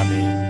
아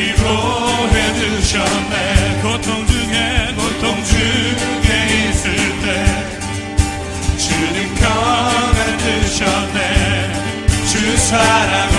위로해 주셨네. 고통 중에 고통 중에 있을 때 주님 평안 주셨네. 주 사랑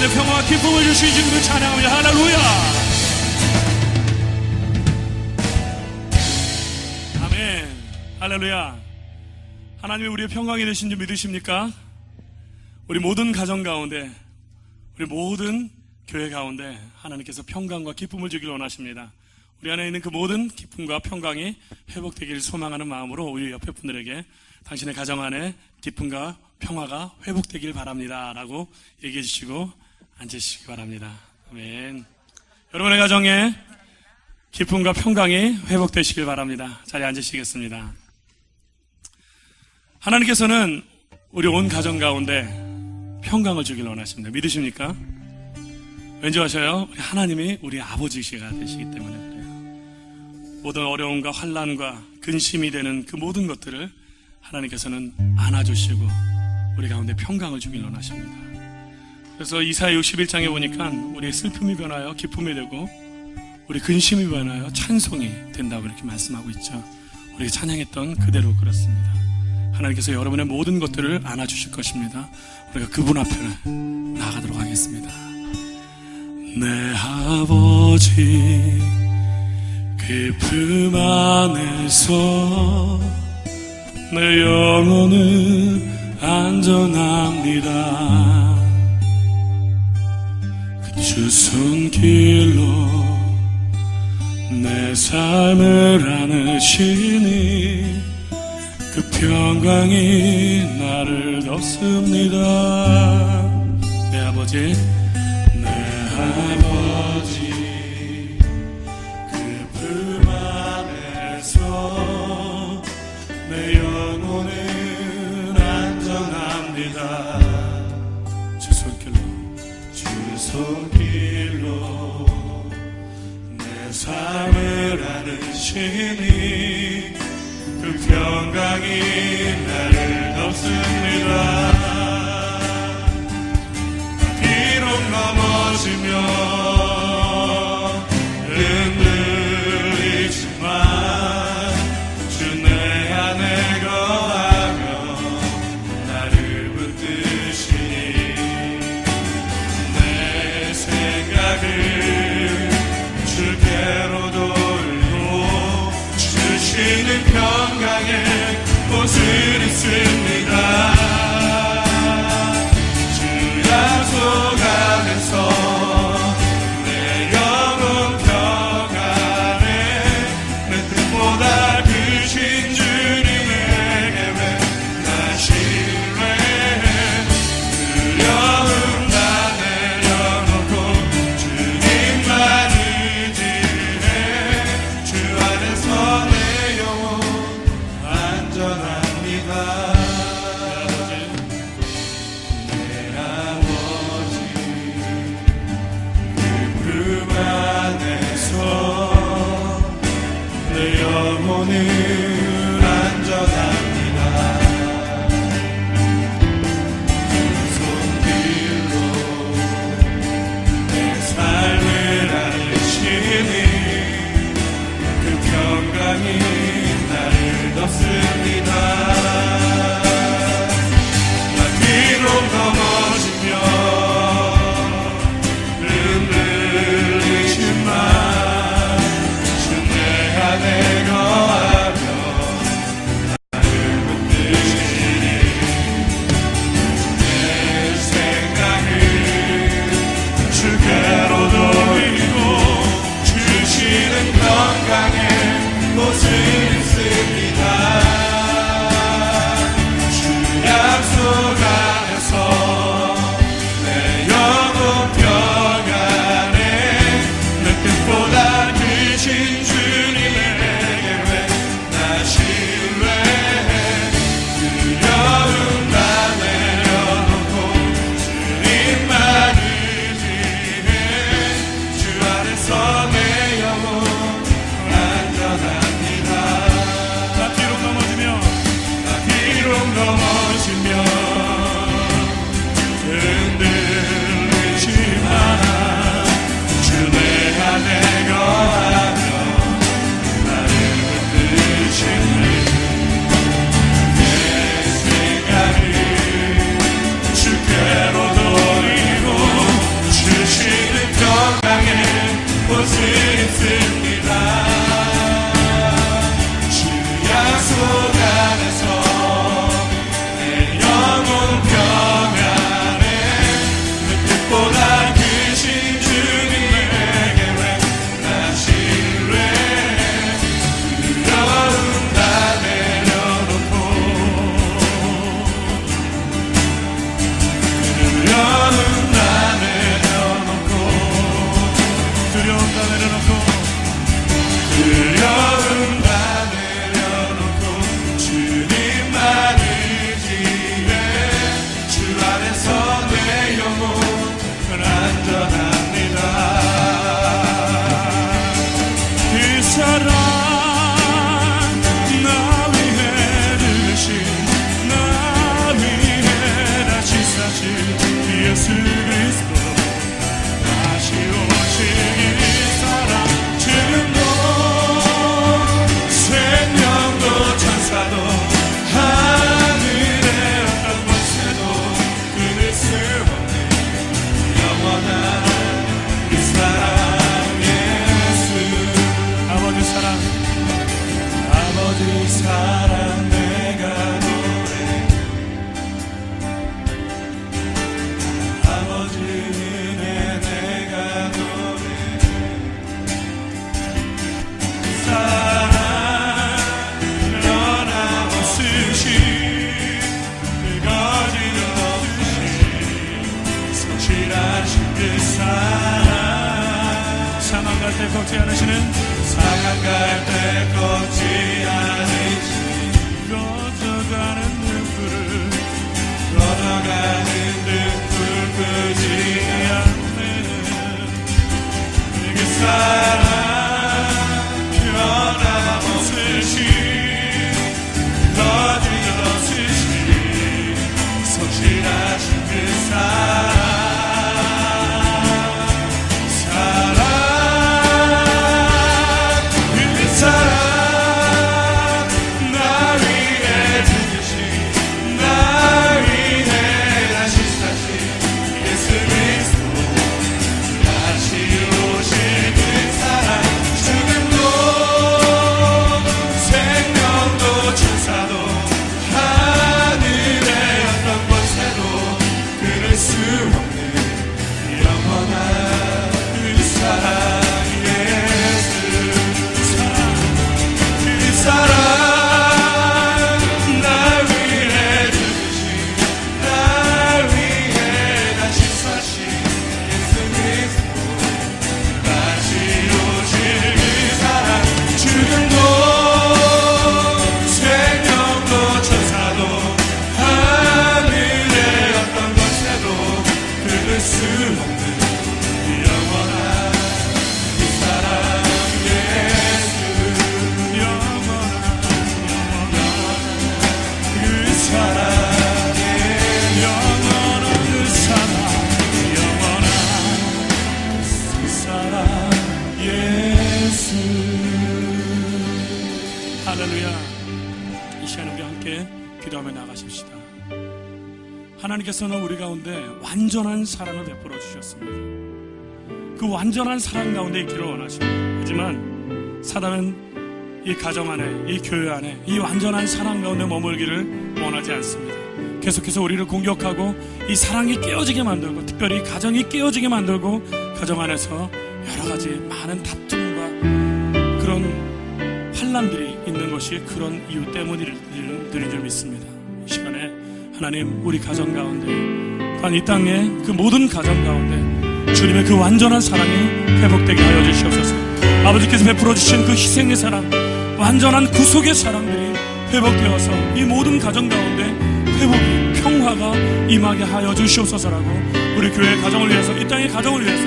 가운데 평화와 기쁨을 주신 주님을 찬양합니다 할렐루야. 아멘. 할렐루야. 하나님이 우리의 평강이 되신 줄 믿으십니까? 우리 모든 가정 가운데 우리 모든 교회 가운데 하나님께서 평강과 기쁨을 주길 원하십니다. 우리 안에 있는 그 모든 기쁨과 평강이 회복되기를 소망하는 마음으로 우리 옆에 분들에게 당신의 가정 안에 기쁨과 평화가 회복되길 바랍니다. 라고 얘기해 주시고 앉으시기 바랍니다 아멘 여러분의 가정에 기쁨과 평강이 회복되시길 바랍니다. 자리에 앉으시겠습니다. 하나님께서는 우리 온 가정 가운데 평강을 주길 원하십니다. 믿으십니까? 왠지 아셔요? 하나님이 우리 아버지시가 되시기 때문에 그래요. 모든 어려움과 환란과 근심이 되는 그 모든 것들을 하나님께서는 안아주시고 우리 가운데 평강을 주길 원하십니다. 그래서 이사야 61장에 보니까 우리의 슬픔이 변하여 기쁨이 되고 우리 근심이 변하여 찬송이 된다고 이렇게 말씀하고 있죠. 우리가 찬양했던 그대로 그렇습니다. 하나님께서 여러분의 모든 것들을 안아주실 것입니다. 우리가 그분 앞에 나아가도록 하겠습니다. 내 아버지 그품 안에서 내 영혼은 안전합니다. 그주 손길로 내 삶을 안으시니 그 평강이 나를 덮습니다 주시는 평강의 꽃을 있습니다. 주 약속 안에서 사랑을 베풀어 주셨습니다. 그 완전한 사랑 가운데 있기를 원하십니다. 하지만 사단은 이 가정 안에 이 교회 안에 이 완전한 사랑 가운데 머물기를 원하지 않습니다. 계속해서 우리를 공격하고 이 사랑이 깨어지게 만들고 특별히 가정이 깨어지게 만들고 가정 안에서 여러 가지 많은 다툼과 그런 환란들이 있는 것이 그런 이유 때문이라는 줄 믿습니다. 이 시간에 하나님 우리 가정 가운데 또한 이 땅의 그 모든 가정 가운데 주님의 그 완전한 사랑이 회복되게 하여 주시옵소서. 아버지께서 베풀어 주신 그 희생의 사랑, 완전한 구속의 사랑들이 회복되어서 이 모든 가정 가운데 회복이 평화가 임하게 하여 주시옵소서라고 우리 교회 가정을 위해서 이 땅의 가정을 위해서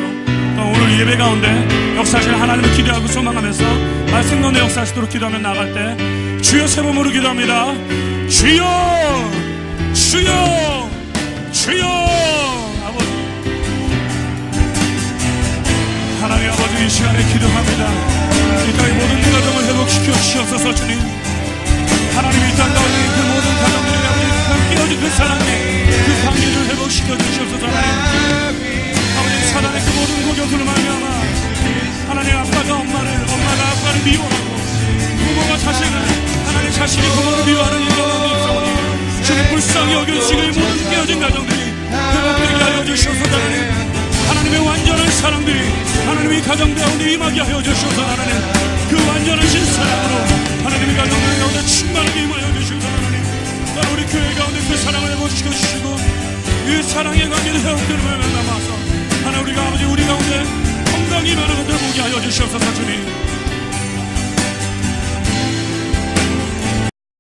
또 오늘 예배 가운데 역사하실 하나님을 기대하고 소망하면서 말씀 가운데 역사하시도록 기도하며 나갈 때 주여 세 번으로 기도합니다. 주여! 주여 주여 아버지. 하나님 아버지 이 시간에 기도합니다. 이 땅의 모든 가정을 회복시켜 주시옵소서 주님. 하나님 이땅 가운데 그 모든 가정들이 아버지 그 깨어진 그 사랑의 그 관계를 회복시켜 주시옵소서 하나님. 아버지 사단의 그 모든 공격으로 말미암아 하나님 아빠가 엄마를 엄마가 아빠를 미워하고 부모가 자식을 하나님 자식이 부모를 미워하는 이 가운데 있사오니 주님 불쌍히 여겨주시고 이 모든 깨어진 가정들이 회복되게 하여 주시옵소서. 하나님 하나님의 완전한 사랑들이 하나님의 가정 가운데 임하게 하여 주시옵소서. 하나님 그 완전하신 사랑으로 하나님의 가정들 가운데 충만하게 임하여 주시옵소서. 하나님 나 우리 교회 가운데 그 사랑을 회복시켜 주시고 그 사랑의 관계를 회복되는 을 남아서 하나 우리가 아버지 우리 가운데 건강히 많은 것들 보게 하여 주시옵소서 주님